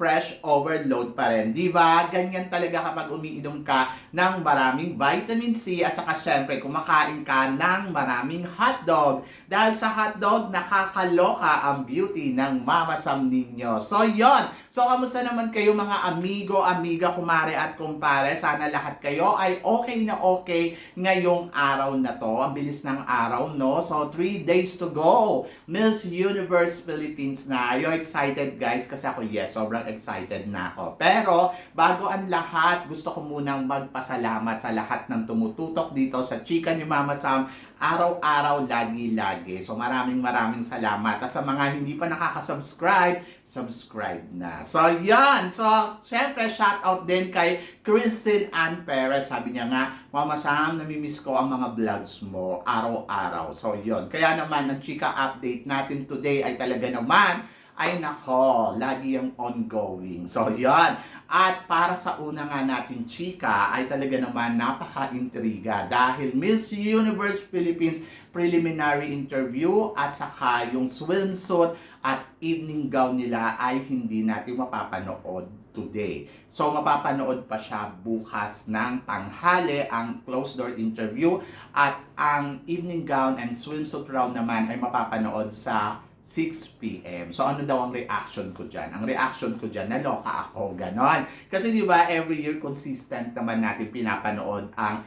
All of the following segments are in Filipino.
fresh overload pa rin. Di ba? Ganyan talaga kapag umiinom ka ng maraming vitamin C at saka syempre kumakain ka ng maraming hotdog. Dahil sa hotdog, nakakaloka ang beauty ng Mama Sam ninyo. So, yon. So, kamusta naman kayo mga amigo, amiga, kumare at kumpare? Sana lahat kayo ay okay na okay ngayong araw na to. Ang bilis ng araw, no? So, 3 days to go. Miss Universe Philippines na. Are excited, guys? Kasi ako, yes, sobrang excited na ako. Pero, bago ang lahat, gusto ko munang magpasalamat sa lahat ng tumututok dito sa Chika ni Mama Sam araw-araw, lagi-lagi. So maraming maraming salamat. At sa mga hindi pa nakaka-subscribe, subscribe na. So yan. So syempre shout out din kay Kristen Ann Perez. Sabi niya nga, Mama Sam, namimiss ko ang mga vlogs mo araw-araw. So yun. Kaya naman, ang chika update natin today ay talaga naman ay nako, lagi yung ongoing. So, yan. At para sa una nga natin chika, ay talaga naman napaka-intriga dahil Miss Universe Philippines preliminary interview at saka yung swimsuit at evening gown nila ay hindi natin mapapanood today. So, mapapanood pa siya bukas ng tanghali ang closed door interview at ang evening gown and swimsuit round naman ay mapapanood sa 6 p.m. So ano daw ang reaction ko dyan? Ang reaction ko dyan, naloka ako, ganon. Kasi di ba every year consistent naman natin pinapanood ang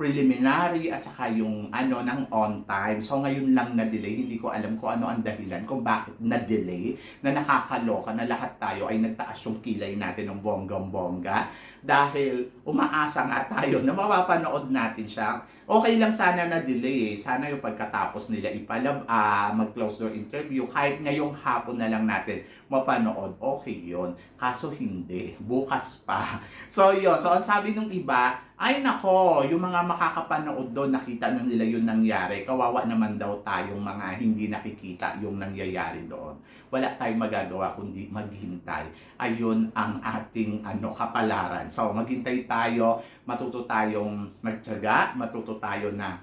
preliminary at saka yung ano ng on time. So ngayon lang na-delay, hindi ko alam kung ano ang dahilan kung bakit na-delay, na nakakaloka na lahat tayo ay nagtaas yung kilay natin ng bonggang-bongga dahil umaasa nga tayo na mapapanood natin siya. Okay lang sana na delay eh. Sana yung pagkatapos nila ipalab, ah, mag-close door interview, kahit ngayong hapon na lang natin mapanood, okay yon Kaso hindi, bukas pa. So yun, so ang sabi nung iba, ay nako, yung mga makakapanood doon, nakita na nila yung nangyari. Kawawa naman daw tayong mga hindi nakikita yung nangyayari doon. Wala tayong magagawa kundi maghintay. Ayun ang ating ano kapalaran. So maghintay tayo, matuto tayong magtiyaga, matuto tayo na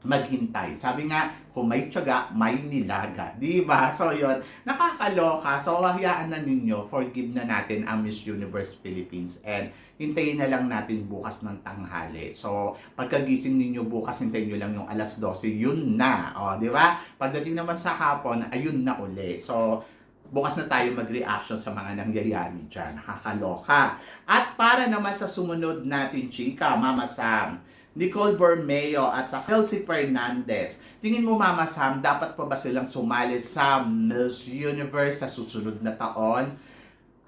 maghintay. Sabi nga, kung may tiyaga, may nilaga. Di ba? So, yun. Nakakaloka. So, hayaan na ninyo. Forgive na natin ang Miss Universe Philippines. And, hintayin na lang natin bukas ng tanghali. So, pagkagising ninyo bukas, hintayin nyo lang yung alas 12. Yun na. O, di ba? Pagdating naman sa hapon, ayun na uli. So, bukas na tayo mag-reaction sa mga nangyayari dyan. Nakakaloka. At para naman sa sumunod natin, chika, Mama Sam, Nicole Bormeo at sa Kelsey Fernandez. Tingin mo Mama Sam, dapat pa ba silang sumali sa Miss Universe sa susunod na taon?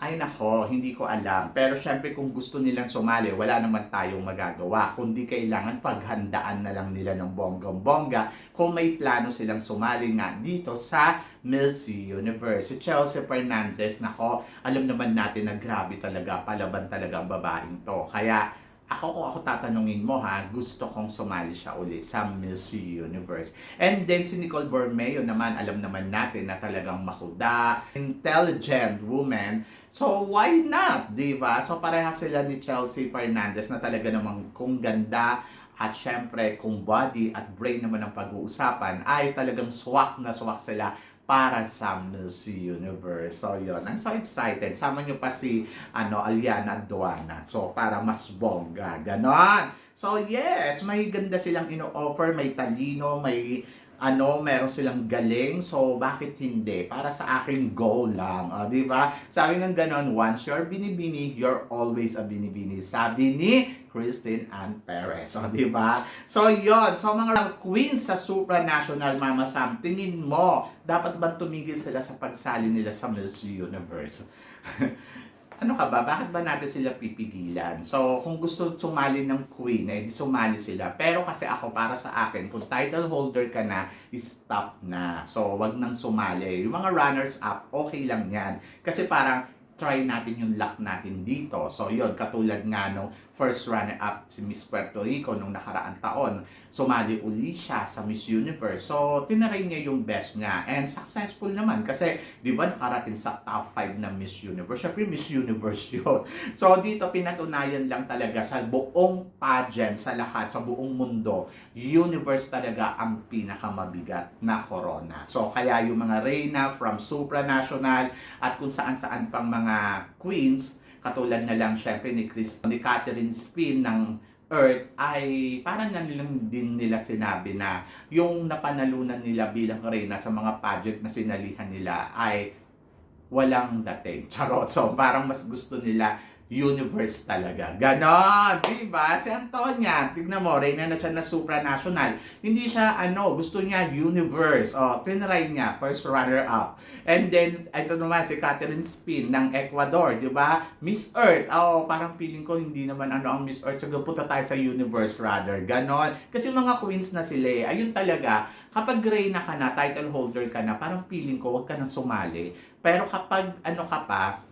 Ay nako, hindi ko alam. Pero syempre kung gusto nilang sumali, wala naman tayong magagawa. Kundi kailangan paghandaan na lang nila ng bonggang-bongga kung may plano silang sumali nga dito sa Miss Universe. Si Chelsea Fernandez, nako, alam naman natin na grabe talaga, palaban talaga ang babaeng to. Kaya ako kung ako tatanungin mo ha, gusto kong sumali siya uli sa Miss Universe. And then si Nicole Bormeo naman, alam naman natin na talagang makuda, intelligent woman. So why not, di ba? So pareha sila ni Chelsea Fernandez na talaga namang kung ganda at syempre kung body at brain naman ang pag-uusapan ay talagang swak na swak sila para sa Miss Universe. So, yun. I'm so excited. Sama nyo pa si ano, Aliana Duana. So, para mas bongga. Ganon. So, yes. May ganda silang ino-offer. May talino. May ano, meron silang galing. So, bakit hindi? Para sa akin, go lang. O, di ba? Sabi ng ganon, once you're binibini, you're always a binibini. Sabi ni Christine Ann Perez. O, di ba? So, yon So, mga queens sa supranational Mama Sam, tingin mo, dapat ba tumigil sila sa pagsali nila sa Miss Universe? ano ka ba? Bakit ba natin sila pipigilan? So, kung gusto sumali ng queen, eh, sumali sila. Pero kasi ako, para sa akin, kung title holder ka na, stop na. So, wag nang sumali. Yung mga runners-up, okay lang yan. Kasi parang, try natin yung luck natin dito. So yun, katulad nga nung first runner-up si Miss Puerto Rico nung nakaraang taon, sumali uli siya sa Miss Universe. So tinaray niya yung best niya and successful naman kasi di ba nakarating sa top 5 ng Miss Universe. Syempre Miss Universe yun. So dito pinatunayan lang talaga sa buong pageant, sa lahat, sa buong mundo, universe talaga ang pinakamabigat na corona. So kaya yung mga reyna from supranational at kung saan-saan pang mga queens, katulad na lang syempre ni Chris, ni Catherine Spin ng Earth ay parang nilang din nila sinabi na yung napanalunan nila bilang reyna sa mga pageant na sinalihan nila ay walang dating. Charot. So, parang mas gusto nila universe talaga. Ganon, di ba? Si Antonia, tignan mo, reyna na siya na supranational. Hindi siya, ano, gusto niya universe. O, tinry niya, first runner-up. And then, ito naman, si Catherine Spin ng Ecuador, di ba? Miss Earth. Oh, parang feeling ko hindi naman ano ang Miss Earth. So, punta tayo sa universe rather. Ganon. Kasi mga queens na sila eh. Ayun talaga, kapag reyna ka na, title holder ka na, parang feeling ko, wag ka nang sumali. Pero kapag, ano ka pa,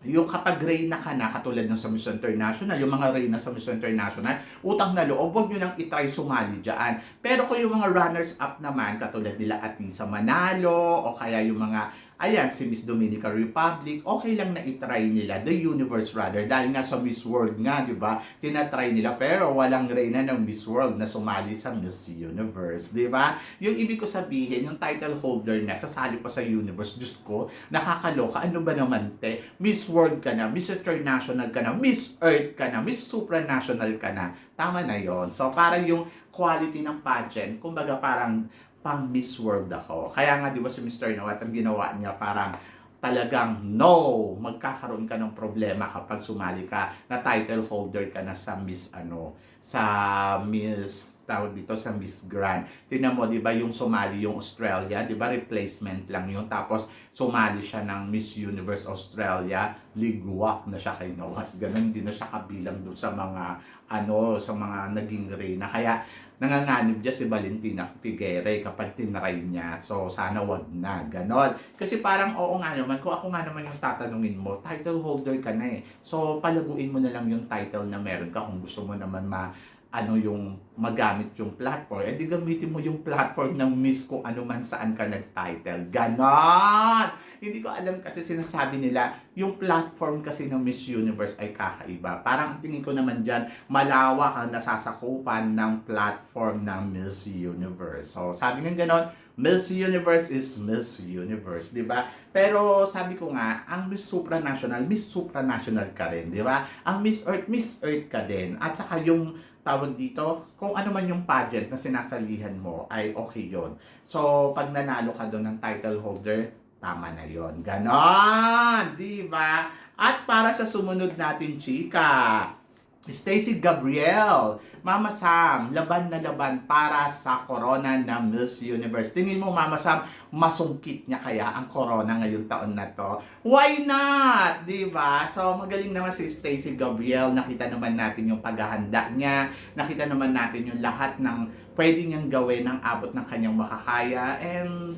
yung kapag reyna ka na, katulad ng sa Miss International, yung mga reyna sa Miss International, utang na loob, huwag nyo lang itry sumali dyan. Pero kung yung mga runners-up naman, katulad nila Atisa Manalo, o kaya yung mga, ayan, si Miss Dominica Republic, okay lang na itry nila, the universe rather, dahil nga sa Miss World nga, di ba, tinatry nila, pero walang reyna ng Miss World na sumali sa Miss Universe, di ba? Yung ibig ko sabihin, yung title holder na, sasali pa sa universe, Diyos ko, nakakaloka, ano ba naman, te? Miss World ka na, Miss International ka na, Miss Earth ka na, Miss Supranational ka na, tama na yon So, parang yung quality ng pageant, kumbaga parang pang Miss World ako. Kaya nga, di ba si Mr. Nawat, ang ginawa niya parang talagang no, magkakaroon ka ng problema kapag sumali ka na title holder ka na sa Miss ano, sa Miss tawag dito sa Miss Grand. Tingnan mo, 'di ba, yung sumali yung Australia, 'di ba, replacement lang yun. Tapos sumali siya ng Miss Universe Australia, ligwak na siya kay Noah. Ganun din na siya kabilang dun sa mga ano, sa mga naging reyna. Kaya nanganganib dyan si Valentina Figuere kapag tinry niya. So, sana wag na. Ganon. Kasi parang, oo nga naman, kung ako nga naman yung tatanungin mo, title holder ka na eh. So, palaguin mo na lang yung title na meron ka kung gusto mo naman ma ano yung magamit yung platform, eh di gamitin mo yung platform ng Miss kung ano man saan ka nag-title. Ganon! Hindi ko alam kasi sinasabi nila, yung platform kasi ng Miss Universe ay kakaiba. Parang tingin ko naman dyan, malawak ang nasasakupan ng platform ng Miss Universe. So, sabi ng ganon, Miss Universe is Miss Universe, di ba? Pero sabi ko nga, ang Miss Supranational, Miss Supranational ka rin, di ba? Ang Miss Earth, Miss Earth ka din. At saka yung tawag dito, kung ano man yung pageant na sinasalihan mo, ay okay yon. So, pag nanalo ka doon ng title holder, tama na yon. Ganon! Di ba? At para sa sumunod natin, chika, Stacy Gabriel, Mama Sam, laban na laban para sa corona ng Miss Universe. Tingin mo, Mama Sam, masungkit niya kaya ang corona ngayong taon na to? Why not? Ba? So, magaling naman si Stacy Gabriel. Nakita naman natin yung paghahanda niya. Nakita naman natin yung lahat ng pwede niyang gawin ng abot ng kanyang makakaya. And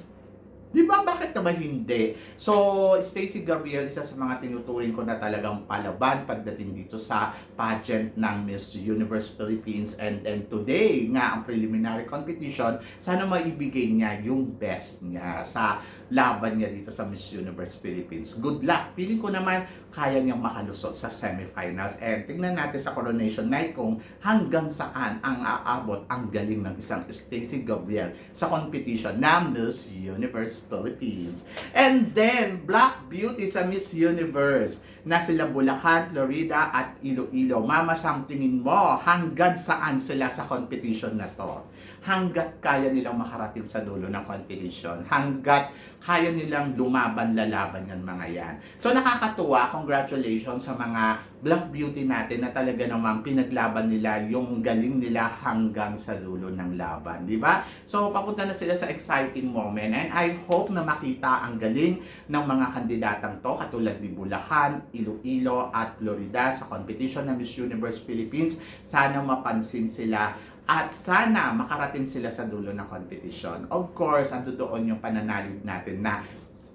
Di ba? Bakit naman hindi? So, Stacey Gabriel, isa sa mga tinuturing ko na talagang palaban pagdating dito sa pageant ng Miss Universe Philippines. And, and today, nga ang preliminary competition, sana maibigay niya yung best niya sa laban niya dito sa Miss Universe Philippines. Good luck! Feeling ko naman kaya niyang makalusot sa semifinals. And tingnan natin sa coronation night kung hanggang saan ang aabot ang galing ng isang Stacey Gabriel sa competition na Miss Universe Philippines. And then, Black Beauty sa Miss Universe na sila Bulacan, Florida at Iloilo. Mama, Sam, tingin mo hanggang saan sila sa competition na to? Hanggat kaya nilang makarating sa dulo ng competition. Hanggat kaya nilang lumaban, lalaban yan mga yan. So nakakatuwa, congratulations sa mga Black Beauty natin na talaga namang pinaglaban nila yung galing nila hanggang sa dulo ng laban, di ba? So papunta na sila sa exciting moment and I hope na makita ang galing ng mga kandidatang to katulad ni Bulacan, Iloilo at Florida sa competition ng Miss Universe Philippines. Sana mapansin sila at sana makarating sila sa dulo ng competition. Of course, ando doon yung pananalig natin na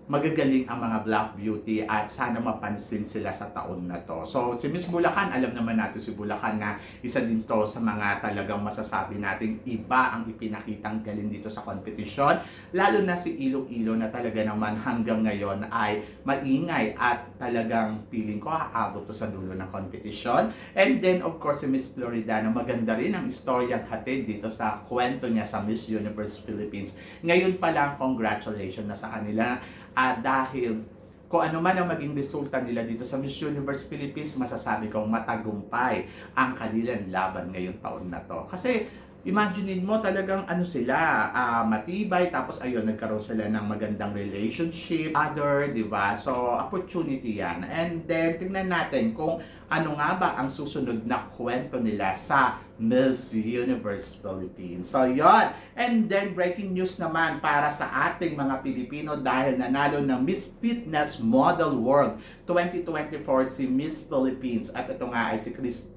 magagaling ang mga Black Beauty at sana mapansin sila sa taon na to. So, si Miss Bulacan, alam naman natin si Bulacan na isa din to sa mga talagang masasabi nating iba ang ipinakitang galing dito sa kompetisyon. Lalo na si Iloilo na talaga naman hanggang ngayon ay maingay at talagang feeling ko aabot to sa dulo ng kompetisyon. And then, of course, si Miss Florida na maganda rin ang istoryang hatid dito sa kwento niya sa Miss Universe Philippines. Ngayon pa lang, congratulations na sa kanila at dahil kung ano man ang maging resulta nila dito sa Miss Universe Philippines, masasabi kong matagumpay ang kanilang laban ngayong taon na to. Kasi imaginein mo talagang ano sila, ah, matibay, tapos ayun, nagkaroon sila ng magandang relationship, other, di ba? So, opportunity yan. And then, tingnan natin kung ano nga ba ang susunod na kwento nila sa Miss Universe Philippines. So, yon. And then, breaking news naman para sa ating mga Pilipino dahil nanalo ng Miss Fitness Model World 2024 si Miss Philippines. At ito nga ay si Christine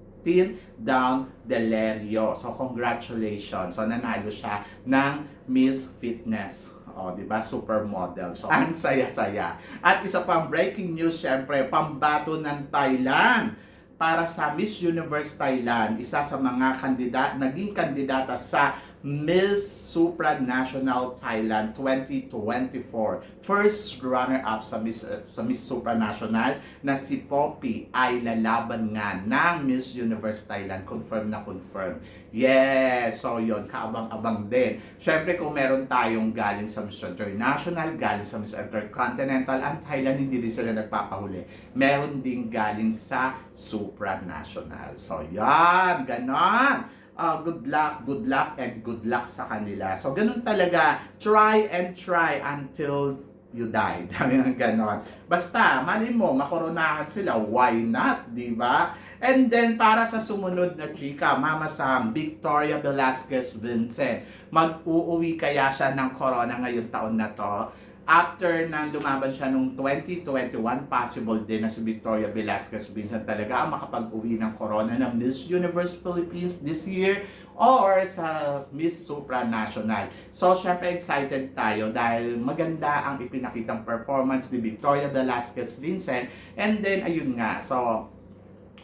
Down Delerio. So, congratulations. So, nanalo siya ng Miss Fitness. O, di ba? Supermodel. So, ang saya-saya. At isa pang breaking news, syempre, pambato ng Thailand para sa Miss Universe Thailand. Isa sa mga kandidat, naging kandidata sa Miss Supranational Thailand 2024. First runner-up sa Miss, uh, sa Miss Supranational na si Poppy ay lalaban nga ng Miss Universe Thailand. Confirm na confirm. Yes! So yon kaabang-abang din. Siyempre kung meron tayong galing sa Miss International, galing sa Miss Intercontinental, ang Thailand hindi rin sila nagpapahuli. Meron din galing sa Supranational. So yan, ganon uh, good luck, good luck, and good luck sa kanila. So, ganun talaga. Try and try until you die. Dami ng ganon. Basta, mali mo, makoronahan sila. Why not? Di ba? And then, para sa sumunod na chika, Mama Sam, Victoria Velasquez Vincent. Mag-uuwi kaya siya ng corona ngayong taon na to? After nang lumaban siya nung 2021, possible din na si Victoria Velasquez Vincent talaga ang makapag-uwi ng corona ng Miss Universe Philippines this year or sa Miss Supranational. So, syempre excited tayo dahil maganda ang ipinakitang performance ni Victoria Velasquez Vincent. And then, ayun nga, so,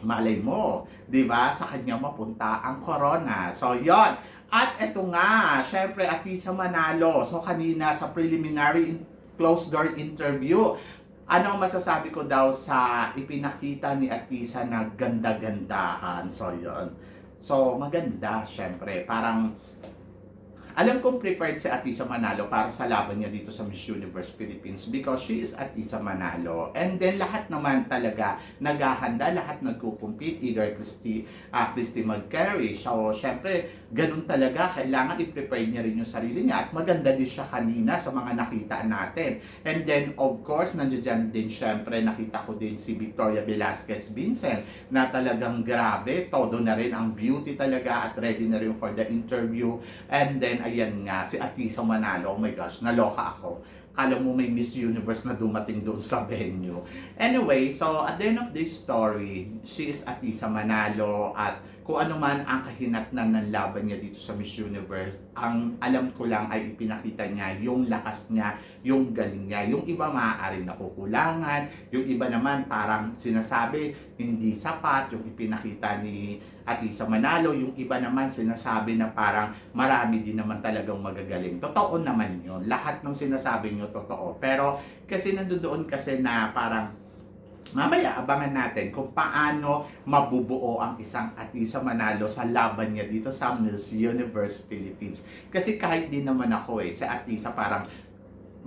malay mo, di ba, sa kanya mapunta ang corona. So, yon At eto nga, syempre, Atisa Manalo. So, kanina sa preliminary closed door interview. Ano masasabi ko daw sa ipinakita ni Atisa na ganda-gandahan? So, yun. So, maganda, syempre. Parang, alam kong prepared si Atisa Manalo para sa laban niya dito sa Miss Universe Philippines because she is Atisa Manalo. And then lahat naman talaga naghahanda, lahat nagko-compete, either Christy, uh, Christy McCary. So, syempre, ganun talaga, kailangan i-prepare niya rin yung sarili niya at maganda din siya kanina sa mga nakita natin. And then, of course, nandiyan din syempre, nakita ko din si Victoria Velasquez Vincent na talagang grabe, todo na rin ang beauty talaga at ready na rin for the interview. And then, ayan nga, si Atisa Manalo, oh my gosh, naloka ako. Kala mo may Miss Universe na dumating doon sa venue. Anyway, so at the end of this story, she is Atisa Manalo at kung ano man ang kahinatnan ng laban niya dito sa Miss Universe, ang alam ko lang ay ipinakita niya yung lakas niya, yung galing niya. Yung iba maaaring nakukulangan, yung iba naman parang sinasabi hindi sapat, yung ipinakita ni Atisa Manalo, yung iba naman sinasabi na parang marami din naman talagang magagaling. Totoo naman yun. Lahat ng sinasabi niyo totoo. Pero kasi nandoon kasi na parang Mamaya, abangan natin kung paano mabubuo ang isang Atisa Manalo sa laban niya dito sa Miss Universe Philippines. Kasi kahit din naman ako eh, sa Atisa parang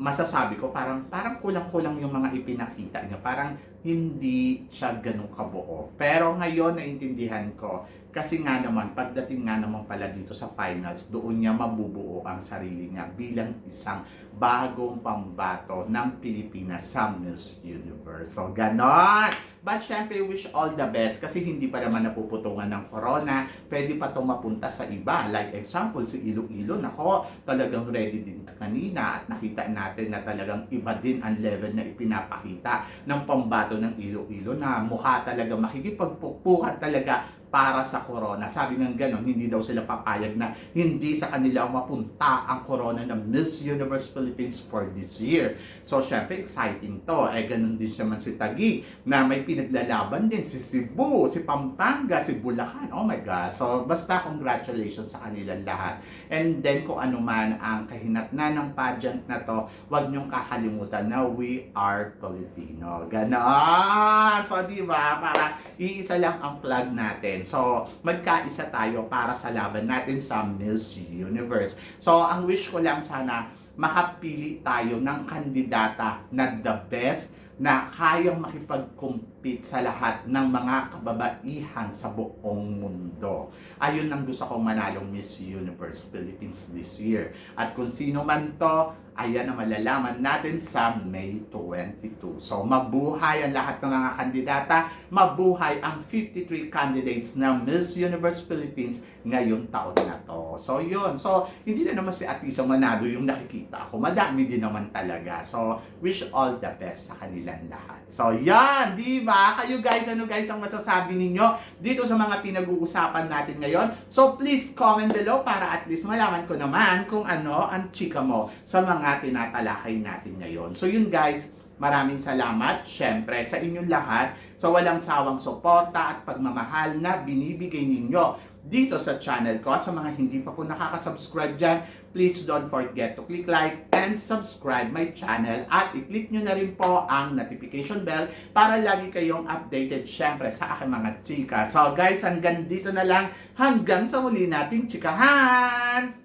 masasabi ko parang parang kulang-kulang yung mga ipinakita niya. Parang hindi siya ganun kabuo. Pero ngayon naintindihan ko kasi nga naman, pagdating nga naman pala dito sa finals, doon niya mabubuo ang sarili niya bilang isang bagong pambato ng Pilipinas sa Miss Universe. So, ganon! But syempre, wish all the best kasi hindi pa naman napuputungan ng corona. Pwede pa itong mapunta sa iba. Like example, si Iloilo, nako, talagang ready din kanina at nakita natin na talagang iba din ang level na ipinapakita ng pambato ng Iloilo na mukha talaga makikipagpukpukan talaga para sa corona. Sabi ng ganon, hindi daw sila papayag na hindi sa kanila mapunta ang corona ng Miss Universe Philippines for this year. So, syempre, exciting to. Eh, ganun din siya man si Taguig na may pinaglalaban din si Cebu, si Pampanga, si Bulacan. Oh my God. So, basta congratulations sa kanilang lahat. And then, kung ano man ang kahinatnan ng pageant na to, huwag niyong kakalimutan na we are Filipino. Ganon! So, di ba? Para iisa lang ang flag natin. So, magkaisa tayo para sa laban natin sa Miss Universe. So, ang wish ko lang sana makapili tayo ng kandidata na the best na kayang makipag-compete sa lahat ng mga kababaihan sa buong mundo. Ayun ang gusto kong manalong Miss Universe Philippines this year. At kung sino man to, ayan ang malalaman natin sa May 22. So mabuhay ang lahat ng mga kandidata, mabuhay ang 53 candidates ng Miss Universe Philippines ngayong taon na to. So yun. So hindi na naman si Atisa Manado yung nakikita ko. Madami din naman talaga. So wish all the best sa kanilang lahat. So yan, di ba? Kayo guys, ano guys ang masasabi ninyo dito sa mga pinag-uusapan natin ngayon? So please comment below para at least malaman ko naman kung ano ang chika mo sa mga tinatalakay natin ngayon. So yun guys, Maraming salamat, syempre, sa inyong lahat sa walang sawang suporta at pagmamahal na binibigay ninyo dito sa channel ko. At sa mga hindi pa po nakaka-subscribe dyan, please don't forget to click like and subscribe my channel at i-click nyo na rin po ang notification bell para lagi kayong updated syempre sa aking mga chika. So guys, hanggang dito na lang. Hanggang sa muli nating chikahan!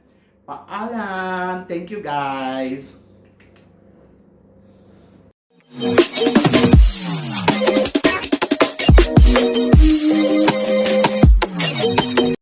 Paalam! Thank you guys!